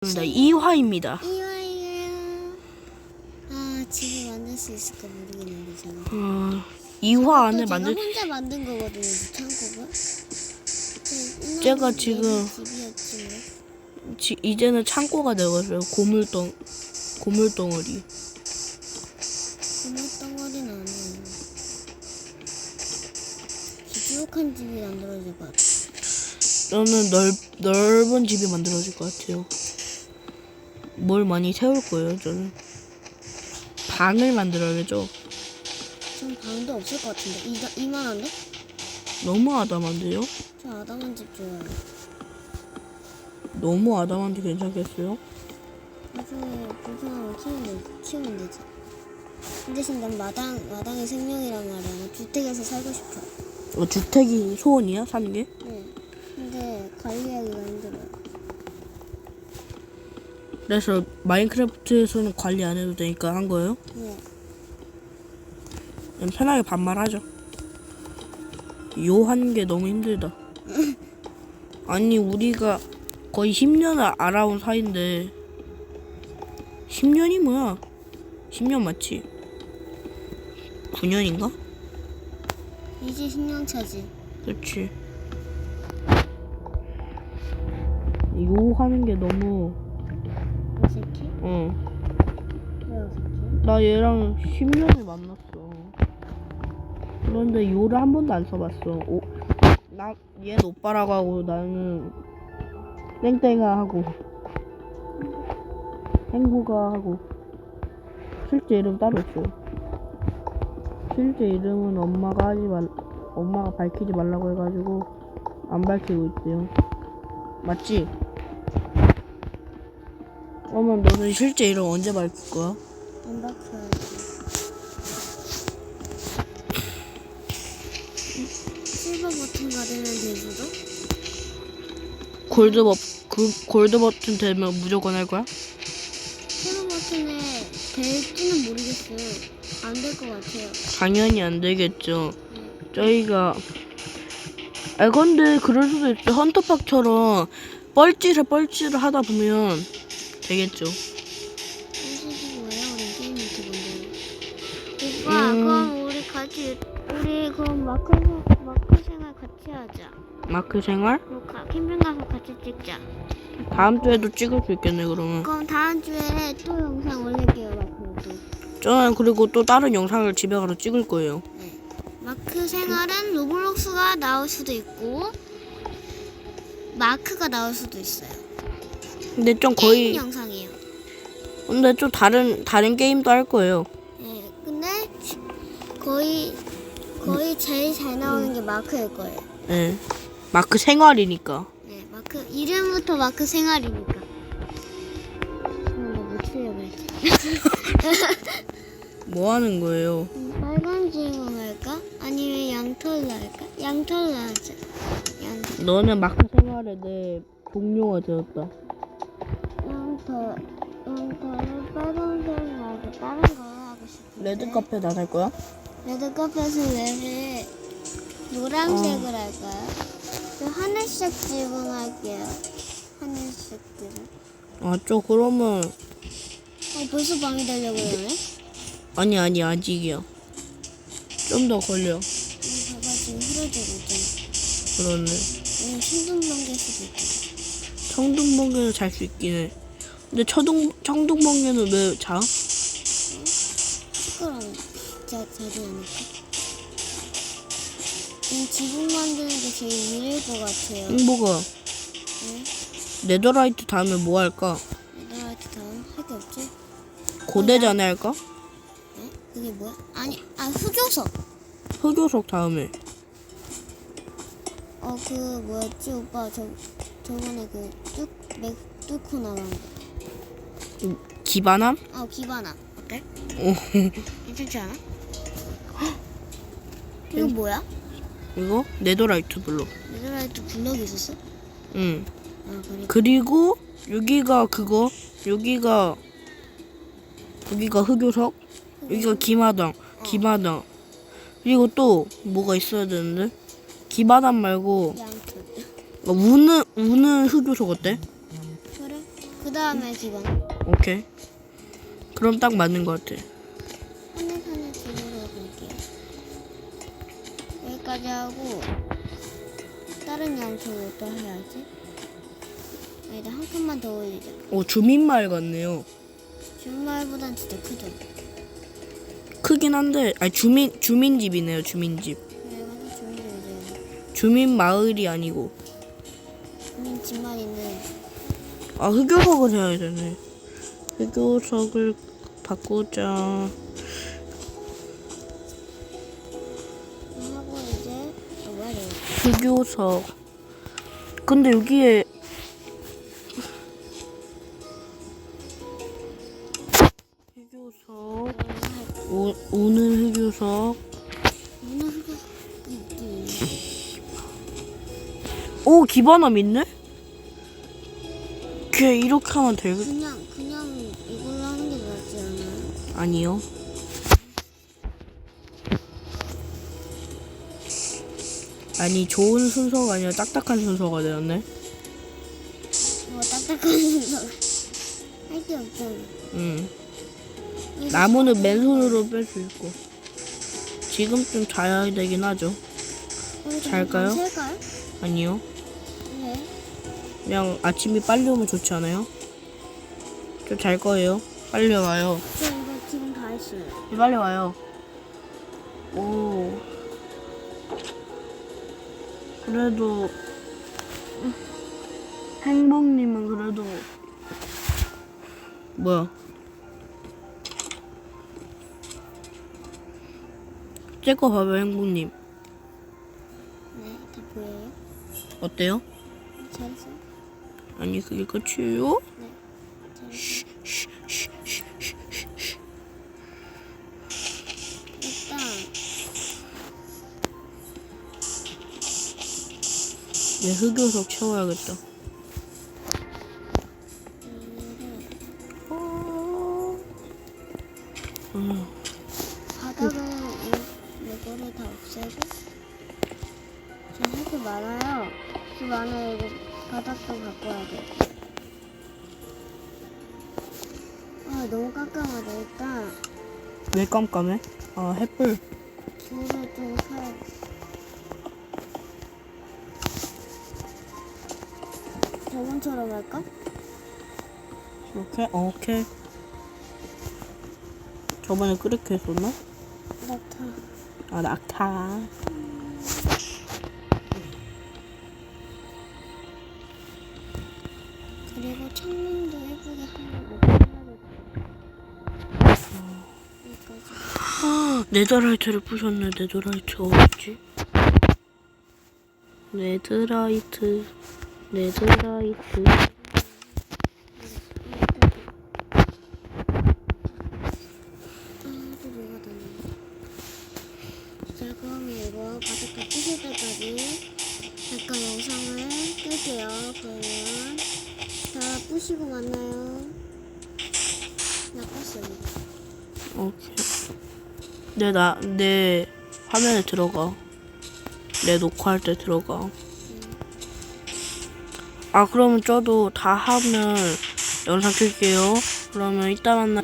네, 이화입니다. 이와이에요. 아 집을 만들 수 있을까 모르겠는데 저는. 어, 이화 안에 또 만들 제가 혼자 만든 거거든요. 이 창고가. 네, 제가 지금- 집이었지 뭐. 지, 이제는 창고가 되었어요. 고물덩 고물덩어리. 고물 덩어리는 아니에요. 기죽한 집이 만들어질 것 같아. 저는 넓 넓은 집이 만들어질 것 같아요. 뭘 많이 세울 거예요. 저는 방을 만들어야죠. 전 방도 없을 것 같은데. 이가, 이만한데? 너무 아담한데요? 저 아담한 집 좋아해요. 너무 아담한데 괜찮겠어요? 나중에 불편하면 키우면, 되- 키우면 되지. 그 대신 난 마당, 마당이 생명이란 말이야. 나 주택에서 살고 싶어. 어, 주택이 소원이야 사는 게? 네. 근데 관리하기가 힘들어요. 그래서 마인크래프트에서는 관리 안 해도 되니까 한 거예요? 네. 그냥 편하게 반말하죠. 요 하는 게 너무 힘들다. 아니 우리가 거의 10년을 알아온 사이인데 10년이 뭐야? 10년 맞지? 9년인가? 이제 10년 차지. 그렇지. 요 하는 게 너무 어색해? 어. 왜 어색해? 나 얘랑 10년을 만났어. 그런데 요를 한 번도 안 써봤어. 오, 나 얘는 오빠라고 하고 나는 땡땡아 하고 행구가 하고 실제 이름 따로 있어. 실제 이름은 엄마가 하지 말, 엄마가 밝히지 말라고 해가지고 안 밝히고 있대요. 맞지? 어머 너는 실제 이름 언제 밝힐 거야? 안 바꿔야지. 실버 버튼 받으면 되지도? 골드 버, 그 골드 버튼 되면 무조건 할 거야? 실버 버튼에 될지는 모르겠어요. 안 될 것 같아요. 당연히 안 되겠죠. 저희가 아 근데 그럴 수도 있죠. 헌터팍처럼 뻘짓을 뻘짓을 하다 보면 되겠죠. 유튜브인데. 오빠, 음. 그럼 우리 같이, 우리 그럼 마크, 마크 생활 같이 하자. 마크 생활? 가, 캠핑 가서 같이 찍자. 다음 주에도 찍을 수 있겠네 그러면. 그럼 다음 주에 또 영상 올릴게요, 마크도. 저는 그리고 또 다른 영상을 집에 가서 찍을 거예요. 네. 마크 생활은 로블록스가 나올 수도 있고, 마크가 나올 수도 있어요. 근데 좀 게임 거의 영상이에요. 근데 좀 다른 다른 게임도 할 거예요. 네. 근데 거의, 거의 제일 잘 나오는 게 마크일 거예요. 예. 마크 생활이니까. 네, 마크 이름부터 마크 생활이니까. 뭔가 못 틀려고 했지. 뭐 하는 거예요? 음, 빨간 주인공 할까? 아니면 양털로 할까? 양털로 하자. 양, 너는 마크 생활에 내 동료가 되었다. 양털, 양털을 빨간색 말고 다른 거 하고 싶어. 레드 카페 나갈 거야? 레드 카펫은 왜 노란색을 할까요? 저 하늘색 지붕 할게요. 하늘색 지붕. 아, 저 그러면 어, 벌써 밤이 되려고 그러네? 아니 아니 아직이야. 좀 더 걸려. 이거 봐봐 지금 흐려지고 있잖아. 그러네. 오늘 신동방길 수도 있고. 청둥번개는 잘수 있긴 해. 근데 청둥 청둥번개는 왜 자? 시끄러워. 자, 자지 않을까? 이 지붕 만드는 게 제일 일일 것 같아요. 행보가 응? 네더라이트 다음에 뭐 할까? 네더라이트 다음 할 게 없지? 고대전에 할까? 응? 그게 뭐야? 아니, 아, 흑요석. 흑요석 다음에 어, 그 뭐였지, 오빠? 저, 저번에 그 뚝, 맥, 뚫고 나간 거. 기반함? 아, 기반아. 어때? 어, 괜찮지 않아? 이거 뭐야? 이거 네더라이트 블록. 네더라이트 블럭이 있었어? 응. 아, 그래. 그리고 여기가 그거 여기가 여기가 흑요석 여기가 기마당 기마당 그리고 또 뭐가 있어야 되는데 기마당 말고 양털. 우는 우는 흑요석 어때? 그래? 그 다음에 기본. 오케이. 그럼 딱 맞는 것 같아. 하늘 하늘 뒤로 볼게요. 여기까지 하고 다른 양쪽으로 또 해야지. 여기다 한 칸만 더 올리자. 오 주민마을 같네요. 주말보단 진짜 크죠. 크긴 한데 아니 주민 주민집이네요 주민집. 주민들이죠. 주민 마을이 아니고 주민 집만 있는. 아 흑요석을 해야 되네. 흑요석을 바꾸자. 하고 이제. 흑요석. 근데 여기에 흑요석 오, 오늘 흑요석. 오 기반함 있네? 걔 이렇게 하면 되겠 그냥 아니요 아니 좋은 순서가 아니라 딱딱한 순서가 되었네 뭐 딱딱한 거 할게 없잖아. 응 나무는 맨손으로 뺄 수 있고 지금쯤 자야 되긴 하죠 잘까요? 잘까요? 아니요 네. 그냥 아침이 빨리 오면 좋지 않아요? 저 잘 거예요 빨리 와요 저 다 했어요. 빨리 와요 오 그래도 행복님은 그래도 뭐야 제거 봐봐요 행복님 네, 다 보여요? 어때요? 잘했어요? 아니 그게 끝이에요? 네, 잘했어요. 일단 내 흑요석 채워야겠다 음, 바닥은 이 이거를 다 없애고 저할게 많아요. 그 많아요. 이거 바닥도 바꿔야 돼. 아 너무 깜깜하다. 일단 왜 깜깜해? 아 햇불 불을 좀 사야 저번처럼 할까? 이렇게? 어, 오케이 저번에 그렇게 했었나? 나타. 아 낙타 그리고 창문도 예쁘게 하려고. 네더라이트를 부셨네 네더라이트 어딨지? 네드라이트 때까지 잠깐 영상을 끌게요. 그러면 다 부시고 만나요. 나 껐어요. 오케이 내 나 내 화면에 들어가 내 녹화할 때 들어가 아 그러면 저도 다 하면 영상 킬게요. 그러면 이따 만나